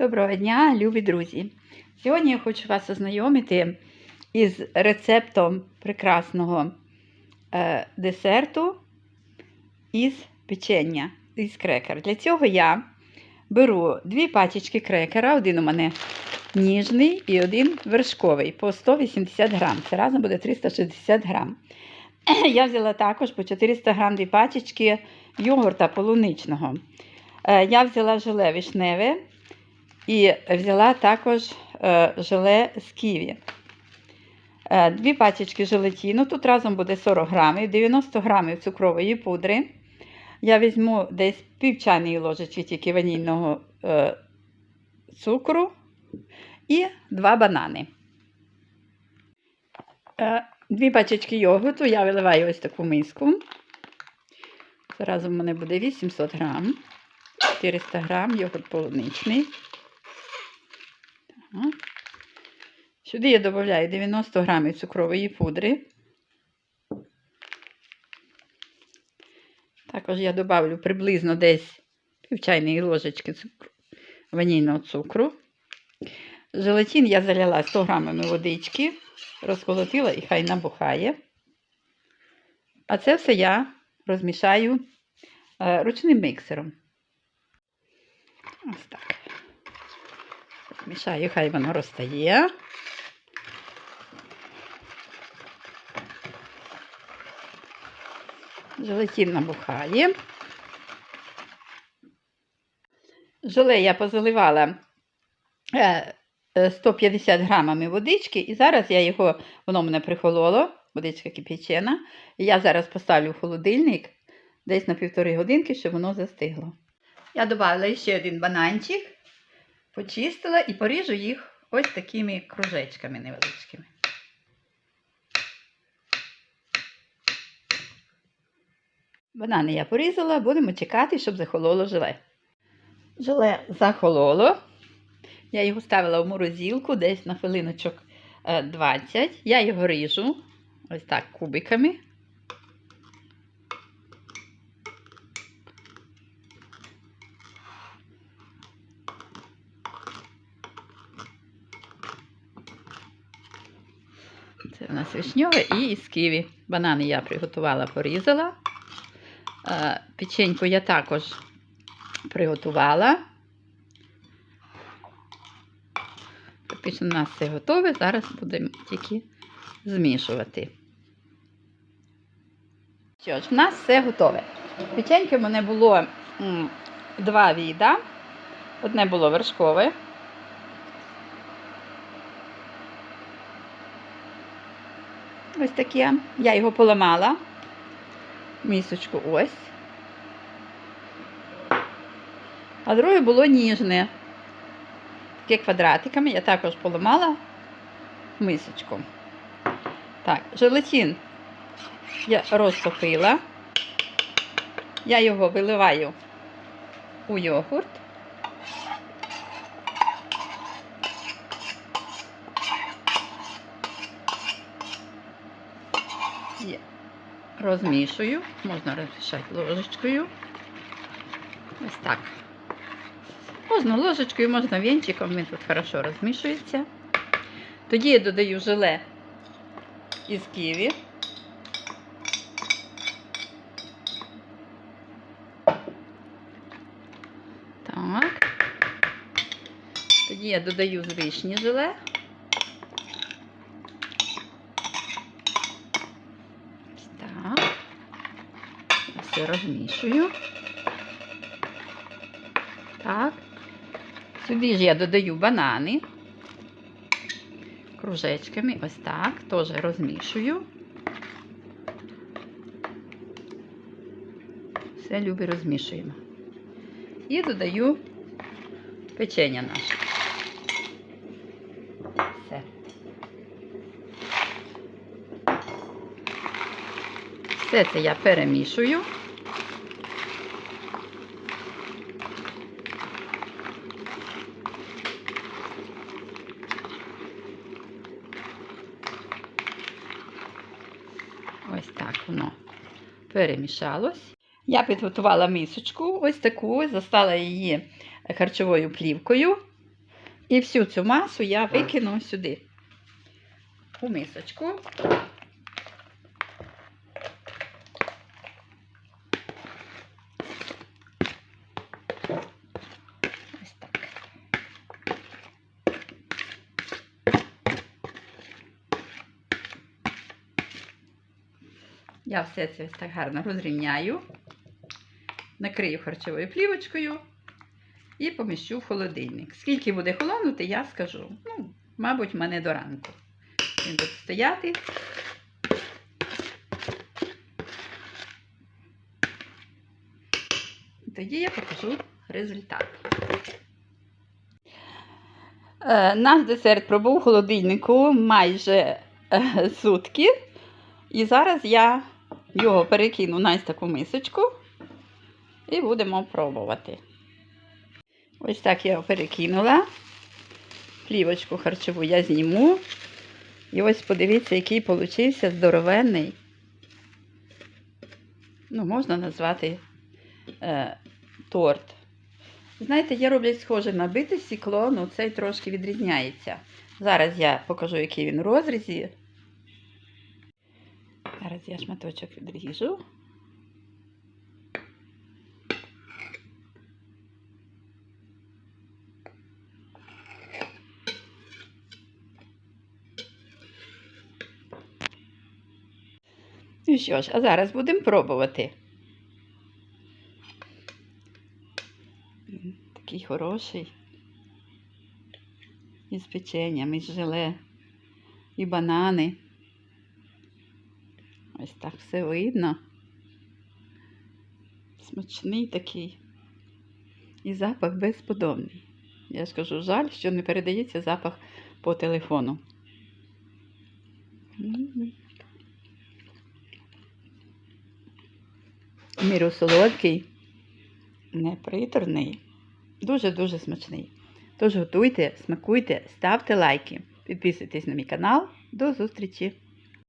Доброго дня, любі друзі! Сьогодні я хочу вас ознайомити із рецептом прекрасного е, десерту із печення із крекер. Для цього я беру дві пачечки крекера, один у мене ніжний і один вершковий по 180 грам. Це разом буде 360 грам. Я взяла також по 400 грам дві пачечки йогурта полуничного. Е, Я взяла желе вишневе і взяла також е, желе з ківі. Е, Дві пачечки желатину, тут разом буде 40 грамів, 90 грамів цукрової пудри. Я візьму десь пів чайної ложечки тільки ванільного е, цукру і два банани. Е, Дві пачечки йогурту я виливаю ось таку миску. Разом у мене буде 800 грам. 400 грам йогурт полуничний. Сюди я додаю 90 грамів цукрової пудри. Також я додавлю приблизно десь пів чайної ложечки цукру, ванільного цукру. Желатин я заляла 100 грамами водички, розколотила і хай набухає. А це все я розмішаю е, ручним міксером. Ось так. Мішаю, хай воно розтає. Желатин набухає. Желе я позаливала е, е, 150 грамами водички, і зараз я його, воно мене прихололо, водичка кипячена. Я зараз поставлю в холодильник десь на півтори годинки, щоб воно застигло. Я додала ще один бананчик, почистила і поріжу їх ось такими кружечками невеличкими. Банани я порізала, будемо чекати, щоб захололо желе. Желе захололо. Я його ставила в морозилку десь на хвилиночок е, 20. Я його ріжу ось так кубиками. Це у нас вишньове і із ківі. Банани я приготувала, порізала. Е, Печеньку я також приготувала. Фактично у нас все готове. Зараз будемо тільки змішувати. Що ж, в нас все готове. Печеньки в мене було два віда. Одне було вершкове. Ось таке. Я його поламала. Місочку ось. А друге було ніжне. Таке квадратиками. Я також поламала мисочку. Так, желатин я розтопила. Я його виливаю у йогурт. Розмішую, можна розмішати ложечкою. Ось так. Можна ложечкою, можна вінчиком, він тут хорошо розмішується. Тоді я додаю желе із ківі. Так. Тоді я додаю з вишні желе. Ось так. Все розмішую. Так. Сюди ж я додаю банани. Кружечками, ось так, теж розмішую. Все любі розмішуємо. І додаю печення наше. Все. Все це я перемішую. Ось так воно перемішалось. Я підготувала мисочку, ось таку, застала її харчовою плівкою. І всю цю масу я викину сюди, у мисочку. Я все це ось так гарно розрівняю, накрию харчовою плівочкою і поміщу в холодильник. Скільки буде холонути, я скажу. Ну, мабуть, в мене до ранку. Він буде стояти. Тоді я покажу результат. Е, Наш десерт пробув у холодильнику майже е, сутки. І зараз я його перекину на таку мисочку і будемо пробувати. Ось так я його перекинула. Плівочку харчову я зніму. І ось подивіться, який получився здоровенний. Ну, можна назвати е, торт. Знаєте, я роблять схоже на бите стекло, але цей трошки відрізняється. Зараз я покажу, який він в розрізі. Зараз я шматочок відріжу. Ну що ж, а зараз будемо пробувати. Такий хороший. Із печенням, із желе, і банани. Ось так все видно. Смачний такий. І запах безподобний. Я ж кажу, жаль, що не передається запах по телефону. Міру солодкий, неприторний, дуже-дуже смачний. Тож готуйте, смакуйте, ставте лайки, підписуйтесь на мій канал. До зустрічі!